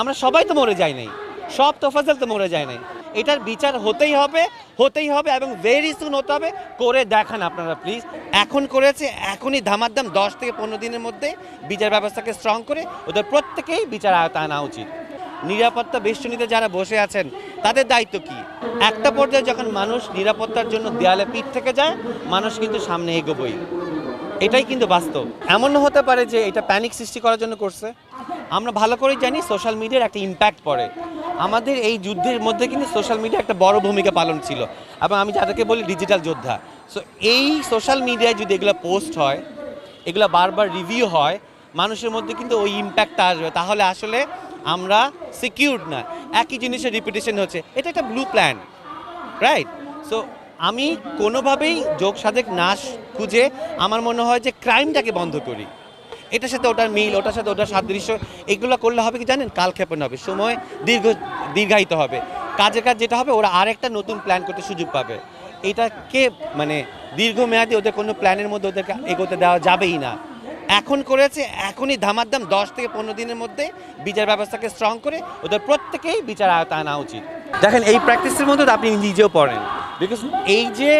আমরা সবাই তো মরে যাই নাই। সব তোফাজল তো মরে যায় নাই। এটার বিচার হতেই হবে হতেই হবে এবং ভেরি সুন হতে হবে। করে দেখান আপনারা প্লিজ এখন করেছে, এখনই ধামাদ্দাম দশ থেকে পনেরো দিনের মধ্যে বিচার ব্যবস্থাকে স্ট্রং করে ওদের প্রত্যেকেই বিচার আয়তা আনা উচিত। নিরাপত্তা বেষ্টনীতে যারা বসে আছেন, তাদের দায়িত্ব কি? একটা পর্যায়ে যখন মানুষ নিরাপত্তার জন্য দেয়ালে পিঠ থেকে যায়, মানুষ কিন্তু সামনে এগোবই। এটাই কিন্তু বাস্তব। এমনও হতে পারে যে এটা প্যানিক সৃষ্টি করার জন্য করছে। আমরা ভালো করেই জানি সোশ্যাল মিডিয়ার একটা ইম্প্যাক্ট পড়ে। আমাদের এই যুদ্ধের মধ্যে কিন্তু সোশ্যাল মিডিয়া একটা বড় ভূমিকা পালন ছিল। এবং আমি যাদেরকে বলি ডিজিটাল যোদ্ধা। সো এই সোশ্যাল মিডিয়ায় যদি এগুলো পোস্ট হয়, এগুলো বারবার রিভিউ হয়, মানুষের মধ্যে কিন্তু ওই ইম্প্যাক্টটা আসবে। তাহলে আসলে আমরা সিকিউরড না। একই জিনিসের রিপিটেশন হচ্ছে। এটা একটা ব্লু প্ল্যান রাইট সো আমি কোনোভাবেই যোগ সাধেক নাশ খুঁজে আমার মনে হয় যে ক্রাইমটাকে বন্ধ করি। এটার সাথে ওটার মিল, ওটার সাথে ওটার সাদৃশ্য, এগুলো করলে হবে কি জানেন? কালক্ষেপণ হবে, সময় দীর্ঘ, দীর্ঘায়িত হবে। কাজের কাজ যেটা হবে, ওরা আরেকটা নতুন প্ল্যান করতে সুযোগ পাবে। এটাকে মানে দীর্ঘমেয়াদী ওদের কোনো প্ল্যানের মধ্যে ওদেরকে এগোতে দেওয়া যাবেই না। এখন করেছে, এখনই ধামাদ্দাম দশ থেকে পনেরো দিনের মধ্যে বিচার ব্যবস্থাকে স্ট্রং করে ওদের প্রত্যেকেই বিচার আয়তা আনা উচিত। দেখেন, এই প্র্যাকটিসের মধ্যে আপনি নিজেও পড়েন। বিকজ এই যে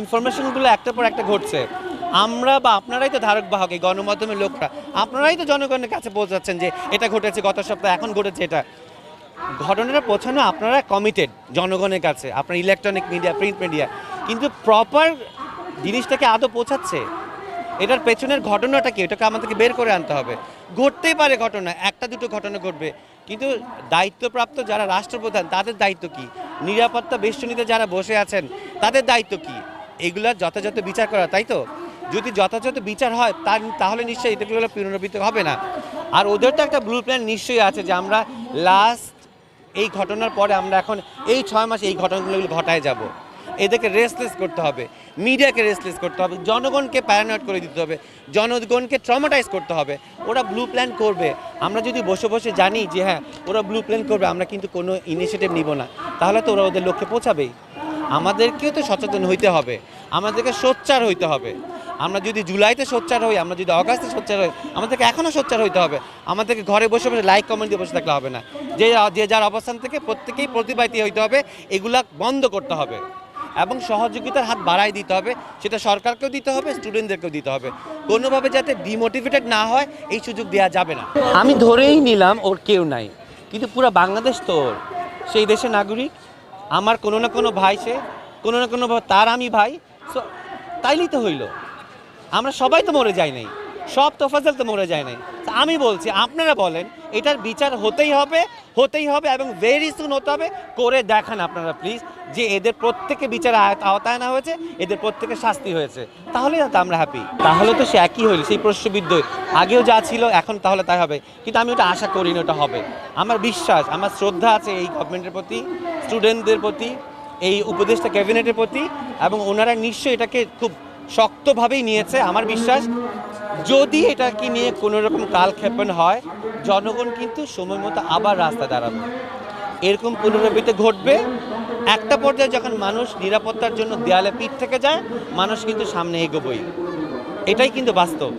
ইনফরমেশনগুলো একটার পর একটা ঘটছে, আমরা বা আপনারাই তো ধারক বাহক, এই গণমাধ্যমের লোকরা, আপনারাই তো জনগণের কাছে পৌঁছাচ্ছেন যে এটা ঘটেছে গত সপ্তাহে, এখন ঘটেছে এটা। ঘটনাটা পৌঁছানো আপনারা কমিটেড জনগণের কাছে, আপনার ইলেকট্রনিক মিডিয়া প্রিন্ট মিডিয়া কিন্তু প্রপার জিনিসটাকে আদৌ পৌঁছাচ্ছে? এটার পেছনের ঘটনাটা কি? এটাকে আমাদেরকে বের করে আনতে হবে। ঘটতেই পারে ঘটনা, একটা দুটো ঘটনা ঘটবে। কিন্তু দায়িত্বপ্রাপ্ত যারা রাষ্ট্রপ্রধান, তাদের দায়িত্ব কি? নিরাপত্তা বেষ্টনীতে যারা বসে আছেন, তাদের দায়িত্ব কি? এগুলার যথাযথ বিচার করা, তাই তো? যদি যথাযথ বিচার হয়, তার, তাহলে নিশ্চয়ই এগুলো পুনরাবৃত্তি হবে না। আর ওদের তো একটা ব্লু প্ল্যান নিশ্চয়ই আছে যে আমরা লাস্ট এই ঘটনার পরে আমরা এখন এই ছয় মাসে এই ঘটনাগুলো ঘটায় যাব। এদেরকে রেসলেস করতে হবে। মিডিয়াকে রেসলেস করতে হবে। জনগণকে প্যারানয়েড করে দিতে হবে। জনগণকে ট্রমাটাইজ করতে হবে। ওরা ব্লু প্ল্যান করবে। আমরা যদি বসে বসে জানি যে হ্যাঁ ওরা ব্লু প্ল্যান করবে, আমরা কিন্তু কোনো ইনিশিয়েটিভ নিব না। তাহলে তো ওরা ওদের লক্ষ্যে পৌঁছাবেই। আমাদেরকেও তো সচেতন হইতে হবে। আমাদেরকে সোচ্চার হইতে হবে। আমরা যদি জুলাইতে সোচ্চার হই, আমরা যদি অগাস্টে সোচ্চার হই, আমাদেরকে এখনও সোচ্চার হইতে হবে। আমাদেরকে ঘরে বসে বসে লাইক কমেন্ট দিয়ে বসে থাকলে হবে না। যে যে যার অবস্থান থেকে প্রত্যেকেই প্রতিবাদী হইতে হবে। এগুলা বন্ধ করতে হবে। এবং সহযোগিতার হাত বাড়াই দিতে হবে। সেটা সরকারকেও দিতে হবে স্টুডেন্টদেরকেও দিতে হবে। কোনোভাবে যাতে ডিমোটিভেটেড না হয়, এই সুযোগ দেওয়া যাবে না। আমি ধরেই নিলাম ওর কেউ নাই। কিন্তু পুরো বাংলাদেশ তো সেই দেশের নাগরিক, আমার কোনো না কোনো ভাই সে, কোনো না কোনো তার আমি ভাই। সো তাইলেই তো হইল। আমরা সবাই তো মরে যাই নাই। সব তোফাজল তো মরে যায় নাই। আমি বলছি, আপনারা বলেন, এটার বিচার হতেই হবে হতেই হবে এবং ভেরি সুন হতে হবে। করে দেখান আপনারা প্লিজ যে এদের প্রত্যেকে বিচার আওতায় না হয়েছে, এদের প্রত্যেকে শাস্তি হয়েছে। তাহলে তো আমরা হ্যাপি তাহলে তো সে একই হইল, সেই প্রশ্নবিদ্ধ। আগেও যা ছিল, এখন তাহলে তাই হবে। কিন্তু আমি ওটা আশা করি না ওটা হবে। আমার বিশ্বাস, আমার শ্রদ্ধা আছে এই গভর্নমেন্টের প্রতি স্টুডেন্টদের প্রতি, এই উপদেষ্টা ক্যাবিনেটের প্রতি, এবং ওনারা নিশ্চয়ই এটাকে খুব শক্তভাবেই নিয়েছে। আমার বিশ্বাস যদি এটাকে নিয়ে কোনো রকম কালক্ষেপণ হয়, জনগণ কিন্তু সময় মতো আবার রাস্তা দাঁড়াবে। এরকম পুনরাবৃত্তি ঘটবে। একটা পর্যায়ে যখন মানুষ নিরাপত্তার জন্য দেয়ালে পিঠ থেকে যায়, মানুষ কিন্তু সামনে এগোবই। এটাই কিন্তু বাস্তব।